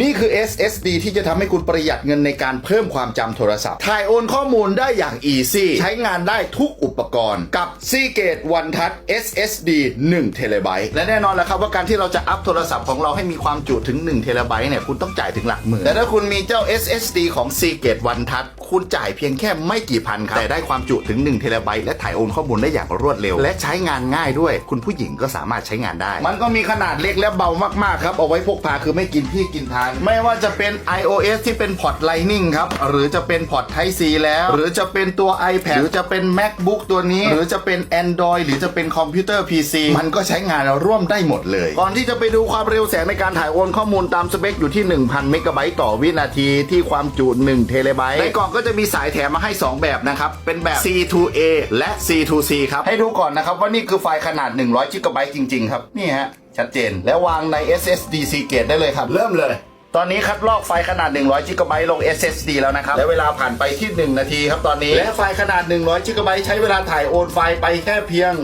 นี่คือ SSD ที่จะทำให้คุณประหยัดเงินในการเพิ่มความจำโทรศัพท์ ถ่ายโอนข้อมูลได้อย่าง easy ใช้งานได้ทุกอุปกรณ์ กับ Seagate One Touch SSD 1 t b และแน่นอนแหละครับว่าการที่เราจะอัพโทรศัพท์ของเราให้มีความจุถึง1 t b เนี่ยคุณต้องจ่ายถึงหลักหมื่น แต่ถ้าคุณมีเจ้า SSD ของ Seagate One Touch คุณจ่ายเพียงแค่ไม่กี่พันครับ แต่ได้ความจุถึง1 t b และถ่ายโอนข้อมูลได้อย่างรวดเร็ว และใช้งานง่ายด้วย คุณผู้หญิงก็สามารถใช้งานได้ มันก็มีขนาดเล็กและเบามากๆครับเอาไว้พกพาคือไม่กินที่กินทางไม่ว่าจะเป็น iOS ที่เป็นพอร์ต Lightning ครับ หรือจะเป็นพอร์ต Type C แล้ว หรือจะเป็นตัว iPad หรือจะเป็น MacBook ตัวนี้ หรือจะเป็น Android หรือจะเป็นคอมพิวเตอร์ PC มันก็ใช้งานร่วมได้หมดเลย ก่อนที่จะไปดูความเร็วแสงในการถ่ายโอนข้อมูลตามสเปคอยู่ที่ 1,000 เมกะไบต์ต่อวินาทีที่ความจุ1เทเลไบต์ในกล่องก็จะมีสายแถมมาให้ 2 แบบนะครับ เป็นแบบ C2A และ C2C ครับ ให้ดูก่อนนะครับว่านี่คือไฟล์ขนาด100จิกะไบต์จริง ๆ ครับ นี่ฮะชัดเจน และวางใน SSD Seagate ได้เลยครับ เริ่มเลย ตอนนี้คัดลอกไฟล์ขนาด 100จิกะไบต์ลง SSD แล้วนะครับ และเวลาผ่านไปที่ 1 นาทีครับตอนนี้ และไฟล์ขนาด 100จิกะไบต์ใช้เวลาถ่ายโอนไฟล์ไปแค่เพียง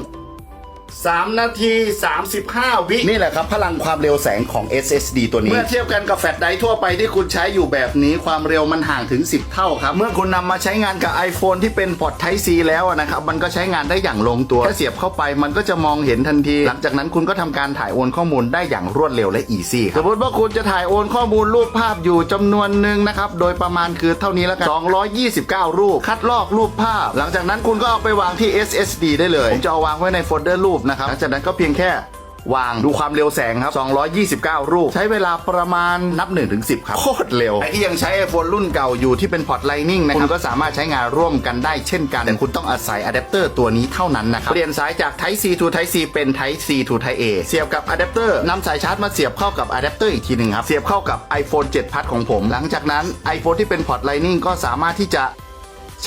3 นาที 35 วิ นี่แหละครับ พลังความเร็วแสงของ SSD ตัวนี้ เมื่อเทียบกันกับแฟลชไดรฟ์ทั่วไปที่คุณใช้อยู่แบบนี้ความเร็วมันห่างถึง 10 เท่าครับ เมื่อคุณนำมาใช้งานกับ iPhone ที่เป็นพอร์ต Type C แล้วอะนะครับ มันก็ใช้งานได้อย่างลงตัว แค่เสียบเข้าไปมันก็จะมองเห็นทันที หลังจากนั้นคุณก็ทำการถ่ายโอนข้อมูลได้อย่างรวดเร็วและ easy ครับสมมติว่าคุณจะถ่ายโอนข้อมูลรูปภาพอยู่จำนวนหนึ่งนะครับโดยประมาณคือเท่านี้แล้วกัน229 รูป คัดลอกรูปภาพ หลังจากนั้นคุณก็เอาไปวางที่ SSD ได้เลยผมจะเอาวางไว้ในโฟลเดอร์รูปนะครับหลังจากนั้นก็เพียงแค่วางดูความเร็วแสงครับ 229 รูป ใช้เวลาประมาณนับ1ถึง10 ครับ โคตรเร็วใครที่ยังใช้ iPhone รุ่นเก่าอยู่ที่เป็นพอร์ต Lightning นะครับ คุณก็สามารถใช้งานร่วมกันได้เช่นกัน แต่คุณต้องอาศัยอะแดปเตอร์ตัวนี้เท่านั้นนะครับ เปลี่ยนสายจาก Type C to Type C เป็น Type C to Type A เสียบกับอะแดปเตอร์นำสายชาร์จมาเสียบเข้ากับอะแดปเตอร์อีกทีหนึ่งครับ เสียบเข้ากับ iPhone 7พัดของผม หลังจากนั้น iPhone ที่เป็นพอร์ต Lightning ก็สามารถที่จะ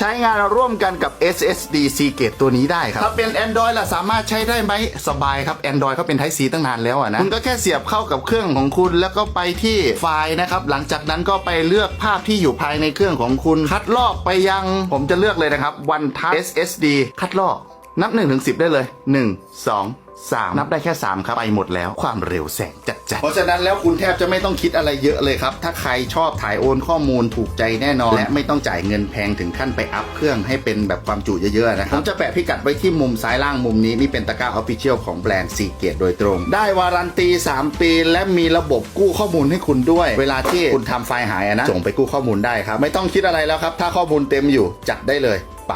ใช้งานร่วมกันกับ SSD Seagate ตัวนี้ได้ครับ ถ้าเป็น Android ล่ะสามารถใช้ได้ไหมสบายครับ Android ก็เป็น Type C ตั้งนานแล้วอะนะคุณก็แค่เสียบเข้ากับเครื่องของคุณ แล้วก็ไปที่ไฟล์นะครับ หลังจากนั้นก็ไปเลือกภาพที่อยู่ภายในเครื่องของคุณ คัดลอกไปยัง ผมจะเลือกเลยนะครับ One Touch SSD คัดลอก นับ1นถึงสิได้เลย 1 2 3 นับได้แค่ 3 ครับ ไปหมดแล้วความเร็วแสงจัดจัดเพราะฉะนั้นแล้วคุณแทบจะไม่ต้องคิดอะไรเยอะเลยครับ ถ้าใครชอบถ่ายโอนข้อมูลถูกใจแน่นอน และไม่ต้องจ่ายเงินแพงถึงขั้นไปอัพเครื่องให้เป็นแบบความจุเยอะๆนะครับ ผมจะแปะพิกัดไว้ที่มุมซ้ายล่างมุมนี้ นี่เป็นตะกร้าออฟฟิเชียลของแบรนด์ซีเกตโดยตรง ได้วารันตี 3 ปี และมีระบบกู้ข้อมูลให้คุณด้วย เวลาที่คุณทำไฟล์หายอะนะส่งไปกู้ข้อมูลได้ครับไม่ต้องคิดอะไรแล้วครับถ้าข้อมูลเต็มอยู่จัดได้เลยไป